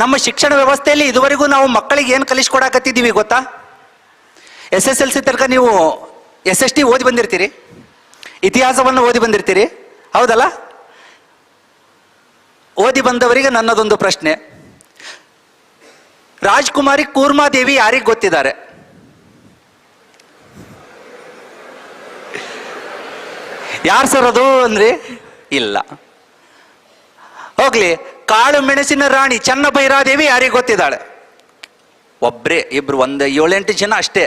ನಮ್ಮ ಶಿಕ್ಷಣ ವ್ಯವಸ್ಥೆಯಲ್ಲಿ ಇದುವರೆಗೂ ನಾವು ಮಕ್ಕಳಿಗೆ ಏನು ಕಲಿಸ್ಕೊಡಕತ್ತಿದ್ದೀವಿ ಗೊತ್ತಾ? ಎಸ್ ಎಸ್ ಎಲ್ ಸಿ ತನಕ ನೀವು ಎಸ್ ಎಸ್ ಟಿ ಓದಿ ಬಂದಿರ್ತೀರಿ. ಇತಿಹಾಸವನ್ನು ಓದಿ ಬಂದಿರ್ತೀರಿ. ಹೌದಲ್ಲ? ಓದಿ ಬಂದವರಿಗೆ ನನ್ನದೊಂದು ಪ್ರಶ್ನೆ. ರಾಜ್ಕುಮಾರಿ ಕೂರ್ಮಾದೇವಿ ಯಾರಿಗೆ ಗೊತ್ತಿದ್ದಾರೆ? ಯಾರು ಸರ್ ಅದು ಅಂದ್ರಿ? ಇಲ್ಲ. ಹೋಗ್ಲಿ, ಕಾಳು ಮೆಣಸಿನ ರಾಣಿ ಚನ್ನ ಭೈರಾದೇವಿ ಯಾರಿಗೆ ಗೊತ್ತಿದ್ದಾಳೆ? ಒಬ್ರೇ, ಇಬ್ರು, ಒಂದು, ಏಳೆಂಟು ಜನ ಅಷ್ಟೇ.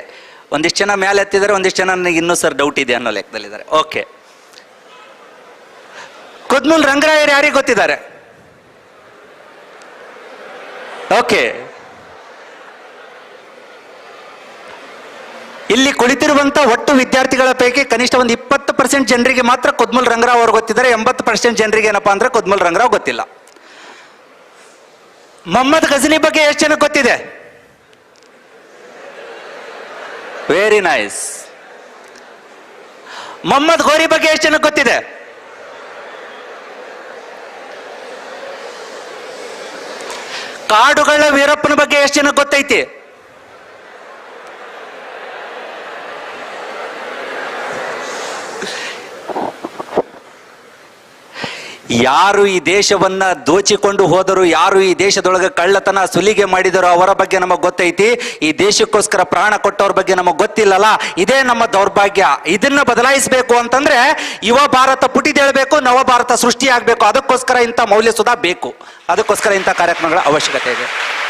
ಒಂದಿಷ್ಟು ಜನ ಮೇಲೆ ಎತ್ತಿದ್ದಾರೆ, ಒಂದಿಷ್ಟು ಜನ ನನಗೆ ಇನ್ನೂ ಸರ್ ಡೌಟ್ ಇದೆ ಅನ್ನೋ ಲೆಕ್ಕದಲ್ಲಿದ್ದಾರೆ. ಓಕೆ ಕುದ್ಮೂಲ್ ರಂಗರಾಯರು ಯಾರಿಗೆ ಗೊತ್ತಿದ್ದಾರೆ? ಓಕೆ ಇಲ್ಲಿ ಕುಳಿತಿರುವಂಥ ಒಟ್ಟು ವಿದ್ಯಾರ್ಥಿಗಳ ಪೈಕಿ ಕನಿಷ್ಠ ಒಂದು ಇಪ್ಪತ್ತು ಪರ್ಸೆಂಟ್ ಜನರಿಗೆ ಮಾತ್ರ ಕುದ್ಮಲ್ ರಂಗರಾವ್ ಅವರು ಗೊತ್ತಿದ್ದಾರೆ. ಎಂಬತ್ತು ಪರ್ಸೆಂಟ್ ಜನರಿಗೆ ಏನಪ್ಪಾ ಅಂದ್ರೆ ಕುದ್ಮಲ್ ರಂಗರಾವ್ ಗೊತ್ತಿಲ್ಲ. ಮೊಹಮ್ಮದ್ ಗಜನಿ ಬಗ್ಗೆ ಎಷ್ಟು ಜನ ಗೊತ್ತಿದೆ? ವೆರಿ ನೈಸ್ ಮೊಹಮ್ಮದ್ ಗೋರಿ ಬಗ್ಗೆ ಎಷ್ಟು ಜನ ಗೊತ್ತಿದೆ? ಕಾಡುಗಳ ವೀರಪ್ಪನ ಬಗ್ಗೆ ಎಷ್ಟು ಜನ ಗೊತ್ತೈತಿ? ಯಾರು ಈ ದೇಶವನ್ನ ದೋಚಿಕೊಂಡು ಹೋದರು, ಯಾರು ಈ ದೇಶದೊಳಗೆ ಕಳ್ಳತನ ಸುಲಿಗೆ ಮಾಡಿದರೋ ಅವರ ಬಗ್ಗೆ ನಮಗೆ ಗೊತ್ತೈತಿ? ಈ ದೇಶಕ್ಕೋಸ್ಕರ ಪ್ರಾಣ ಕೊಟ್ಟವ್ರ ಬಗ್ಗೆ ನಮಗೆ ಗೊತ್ತಿಲ್ಲಲ್ಲ? ಇದೇ ನಮ್ಮ ದೌರ್ಭಾಗ್ಯ. ಇದನ್ನ ಬದಲಾಯಿಸಬೇಕು ಅಂತಂದ್ರೆ ಯುವ ಭಾರತ ಪುಟಿದೇಳಬೇಕು ನವ ಭಾರತ ಸೃಷ್ಟಿಯಾಗಬೇಕು ಅದಕ್ಕೋಸ್ಕರ ಇಂಥ ಮೌಲ್ಯ ಸುಧಾ ಬೇಕು. ಅದಕ್ಕೋಸ್ಕರ ಇಂಥ ಕಾರ್ಯಕ್ರಮಗಳ ಅವಶ್ಯಕತೆ ಇದೆ.